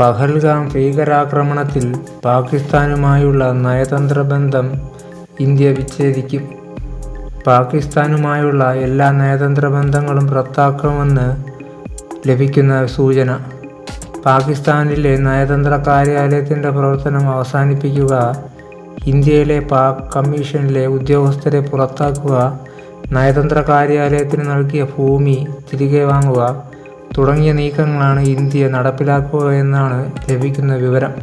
പഹൽഗാം ഭീകരാക്രമണത്തിൽ പാകിസ്ഥാനുമായുള്ള നയതന്ത്ര ബന്ധം ഇന്ത്യ വിച്ഛേദിക്കും. പാകിസ്ഥാനുമായുള്ള എല്ലാ നയതന്ത്ര ബന്ധങ്ങളും റദ്ദാക്കുമെന്ന് ലഭിക്കുന്ന സൂചന. പാകിസ്ഥാനിലെ നയതന്ത്ര കാര്യാലയത്തിന്റെ പ്രവർത്തനം അവസാനിപ്പിക്കുക ഇന്ത്യയിലെ പാക് കമ്മീഷനിലെ ഉദ്യോഗസ്ഥരെ പുറത്താക്കുക നയതന്ത്ര കാര്യാലയത്തിന് നൽകിയ ഭൂമി തിരികെ വാങ്ങുക തുടങ്ങിയ നീക്കങ്ങളാണ് ഇന്ത്യ നടപ്പിലാക്കുക എന്നാണ് ലഭിക്കുന്ന വിവരം.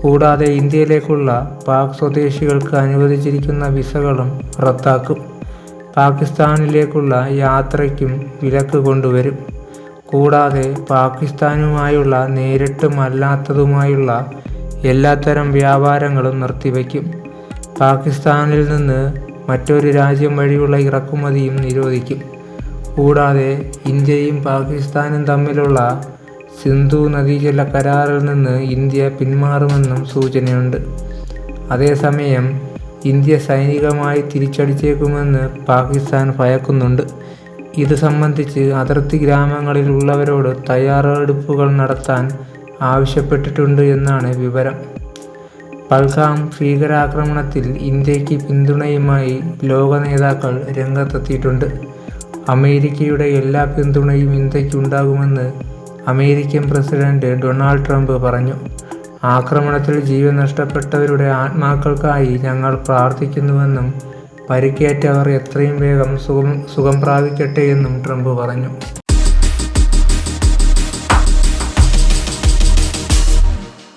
കൂടാതെ ഇന്ത്യയിലേക്കുള്ള പാക് സ്വദേശികൾക്ക് അനുവദിച്ചിരിക്കുന്ന വിസകളും റദ്ദാക്കും. പാകിസ്ഥാനിലേക്കുള്ള യാത്രയ്ക്കും വിലക്ക് കൊണ്ടുവരും. കൂടാതെ പാകിസ്ഥാനുമായുള്ള നേരിട്ടും അല്ലാത്തതുമായുള്ള എല്ലാത്തരം വ്യാപാരങ്ങളും നിർത്തിവെക്കും പാകിസ്ഥാനിൽ നിന്ന് മറ്റൊരു രാജ്യം വഴിയുള്ള ഇറക്കുമതിയും നിരോധിക്കും. കൂടാതെ ഇന്ത്യയും പാകിസ്ഥാനും തമ്മിലുള്ള സിന്ധു നദീജല കരാറിൽ നിന്ന് ഇന്ത്യ പിന്മാറുമെന്നും സൂചനയുണ്ട്. അതേസമയം ഇന്ത്യ സൈനികമായി തിരിച്ചടിച്ചേക്കുമെന്ന് പാകിസ്ഥാൻ ഭയക്കുന്നുണ്ട്. ഇത് സംബന്ധിച്ച് അതിർത്തി ഗ്രാമങ്ങളിലുള്ളവരോട് തയ്യാറെടുപ്പുകൾ നടത്താൻ ആവശ്യപ്പെട്ടിട്ടുണ്ട് എന്നാണ് വിവരം. പൽഗാം ഭീകരാക്രമണത്തിൽ ഇന്ത്യയ്ക്ക് പിന്തുണയുമായി ലോക നേതാക്കൾ രംഗത്തെത്തിയിട്ടുണ്ട്. അമേരിക്കയുടെ എല്ലാ പിന്തുണയും ഇന്ത്യക്കുണ്ടാകുമെന്ന് അമേരിക്കൻ പ്രസിഡന്റ് ഡൊണാൾഡ് ട്രംപ് പറഞ്ഞു. ആക്രമണത്തിൽ ജീവൻ നഷ്ടപ്പെട്ടവരുടെ ആത്മാക്കൾക്കായി ഞങ്ങൾ പ്രാർത്ഥിക്കുന്നുവെന്നും പരിക്കേറ്റവർ എത്രയും വേഗം സുഖം സുഖം പ്രാപിക്കട്ടെ എന്നും ട്രംപ് പറഞ്ഞു.